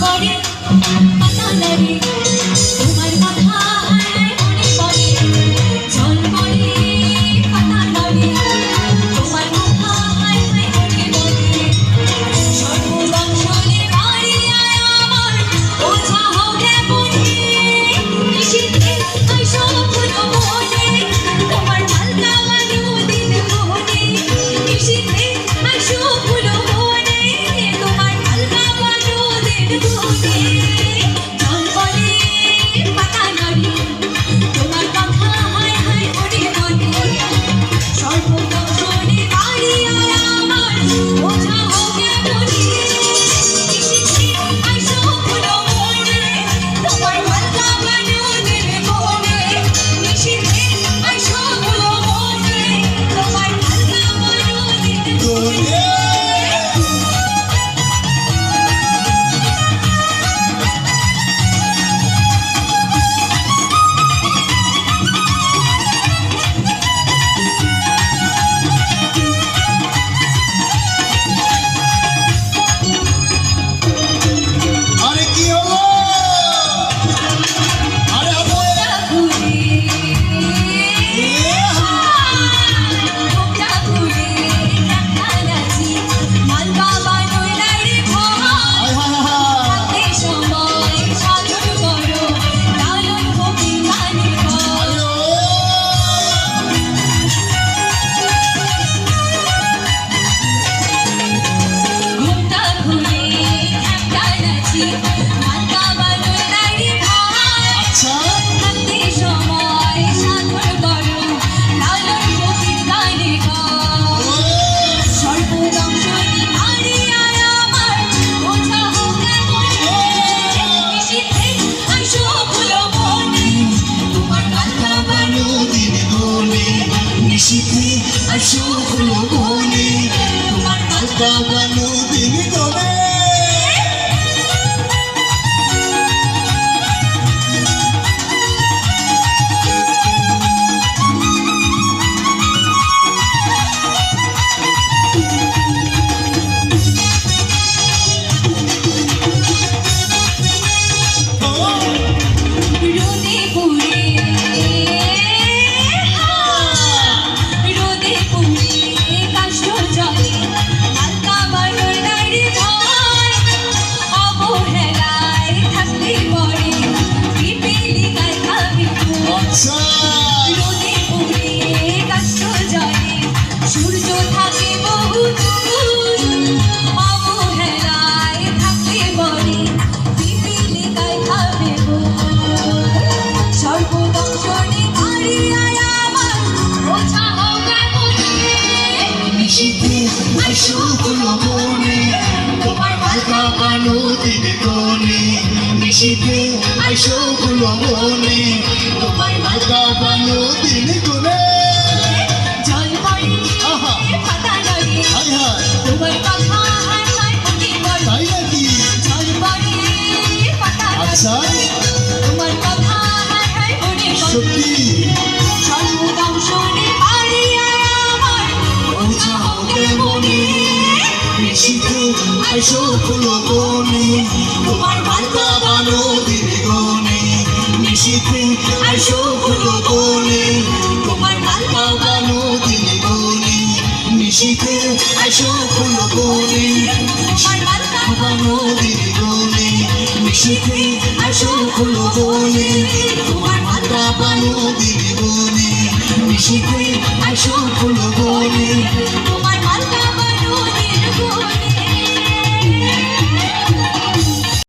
পরে পাতা লাগে হাসিতে আর সুখ লোভনে তোমার কাল কাবানো দিন গলে আচ্ছা। সূর্য থাকে বহু অবহেলায় থাকে বলে পিপিলিকায় খাবে সর্বদর্শনে দাঁড়িয়ে আমার বোঝা হোক নিশিতে আইসুক মনে তোমার ভালকা পানো দিবে কোনে। নিশিতে আইসুক মনে তোমার বান্ধবানো দিদিগণে নিশিতে আইসো হলো বনে তোমার বান্ধবানো দিদিগণে নিশিতে আইসো হলো বনে তোমার বান্ধবানো দিদিগণে নিশিতে আইসো হলো বনে তোমার পাবো দিবনে মিশিতে আসো ফুলো